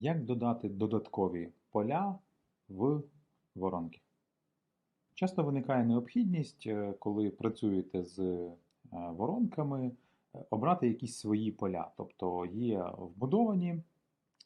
Як додати додаткові поля в воронки? Часто виникає необхідність, е, коли працюєте з е, воронками, е, обрати якісь свої поля. Тобто є вбудовані,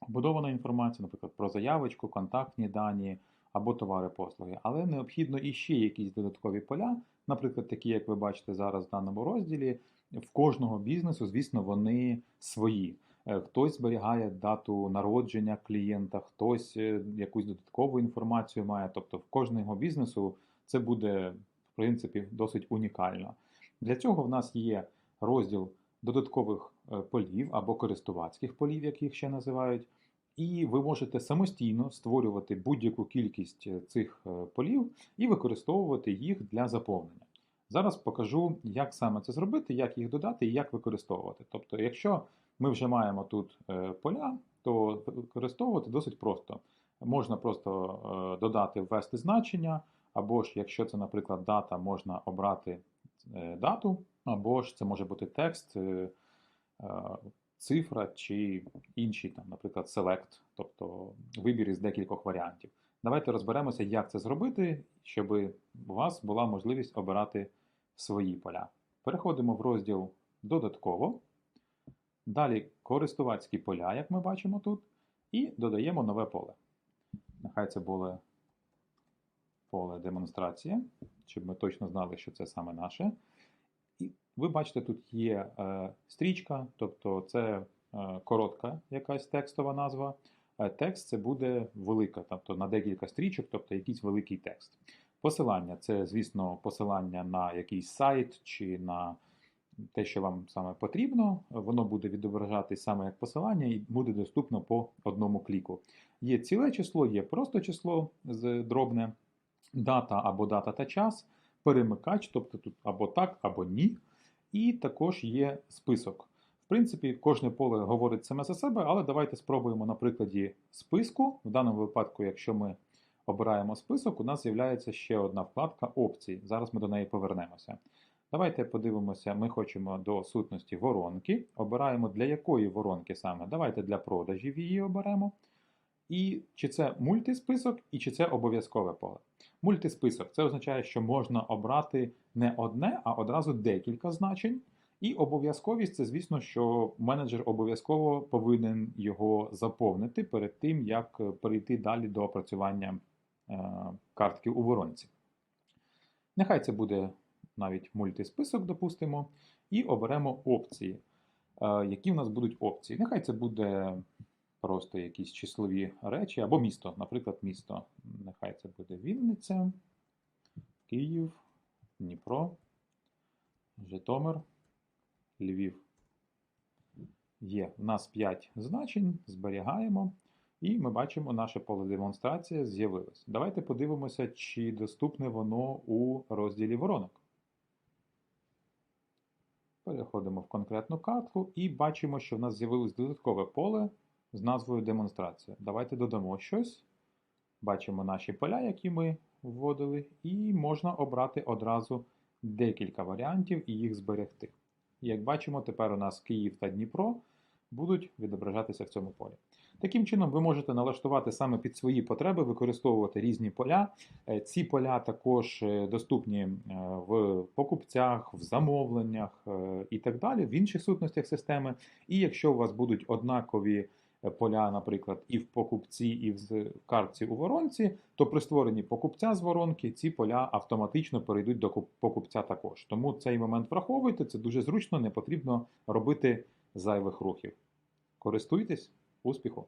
вбудована інформація, наприклад, про заявочку, контактні дані або товари послуги, але необхідно іще якісь додаткові поля, наприклад, такі, як ви бачите зараз в даному розділі. В кожного бізнесу, звісно, вони свої. Е, Хтось зберігає дату народження клієнта, хтось е, якусь додаткову інформацію має. Тобто в кожного бізнесу це буде, в принципі, досить унікально. Для цього в нас є розділ додаткових е, полів або користувацьких полів, як їх ще називають. І ви можете самостійно створювати будь-яку кількість е, цих е, полів і використовувати їх для заповнення. Зараз покажу, як саме це зробити, як їх додати і як використовувати. Тобто, якщо ми вже маємо тут е, поля, то використовувати досить просто. Можна просто додати ввести значення, або ж, якщо це, наприклад, дата, можна обрати дату, або ж це може бути текст, цифра чи інший, там, наприклад, select, тобто вибір із декількох варіантів. Давайте розберемося, як це зробити, щоб у вас була можливість обирати свої поля. Переходимо в розділ Додатково. Далі користувацькі поля, як ми бачимо тут, і додаємо нове поле. Нехай це було поле демонстрація, щоб ми точно знали, що це саме наше. Ви бачите, тут є е, стрічка, тобто це е, коротка якась текстова назва. Е, Текст це буде велика, тобто на декілька стрічок, тобто якийсь великий текст. Посилання це, звісно, посилання на якийсь сайт чи на те, що вам саме потрібно. Воно буде відображатись саме як посилання і буде доступно по одному кліку. Є ціле число, є просто число з дробне, дата або дата та час, перемикач, тобто тут або так, або ні. І також є список. В принципі, кожне поле говорить саме за себе, але давайте спробуємо на прикладі списку. В даному випадку, якщо ми обираємо список, у нас з'являється ще одна вкладка опцій. Зараз ми до неї повернемося. Давайте подивимося, ми хочемо до сутності воронки. Обираємо для якої воронки саме. Давайте для продажів її оберемо. І чи це мультисписок, і чи це обов'язкове поле. Мультисписок це означає, що можна обрати не одне, а одразу декілька значень. І обов'язковість це, звісно, що менеджер обов'язково повинен його заповнити перед тим, як перейти далі до опрацювання е, картки у воронці. Нехай це буде навіть мультисписок, допустимо, і оберемо опції. Е, Які в нас будуть опції? Нехай це буде просто якісь числові речі або місто, наприклад, місто. Нехай це буде Вінниця, Київ, Дніпро, Житомир, Львів. Є в нас 5 значень, зберігаємо. І ми бачимо, наше поле демонстрація з'явилось. Давайте подивимося, чи доступне воно у розділі воронок. Переходимо в конкретну картку і бачимо, що в нас з'явилось додаткове поле з назвою демонстрація. Давайте додамо щось. Бачимо наші поля, які ми вводили, і можна обрати одразу декілька варіантів і їх зберегти. І як бачимо, тепер у нас Київ та Дніпро будуть відображатися в цьому полі. Таким чином, ви можете налаштувати саме під свої потреби, використовувати різні поля. Е, Ці поля також е, доступні е, в покупцях, в замовленнях і так далі, в інших сутностях системи. І якщо у вас будуть однакові поля, наприклад, і в покупці, і в картці у воронці, то при створенні покупця з воронки ці поля автоматично перейдуть до покупця також. Тому цей момент враховуйте, це дуже зручно, не потрібно робити зайвих рухів. Користуйтесь, успіху!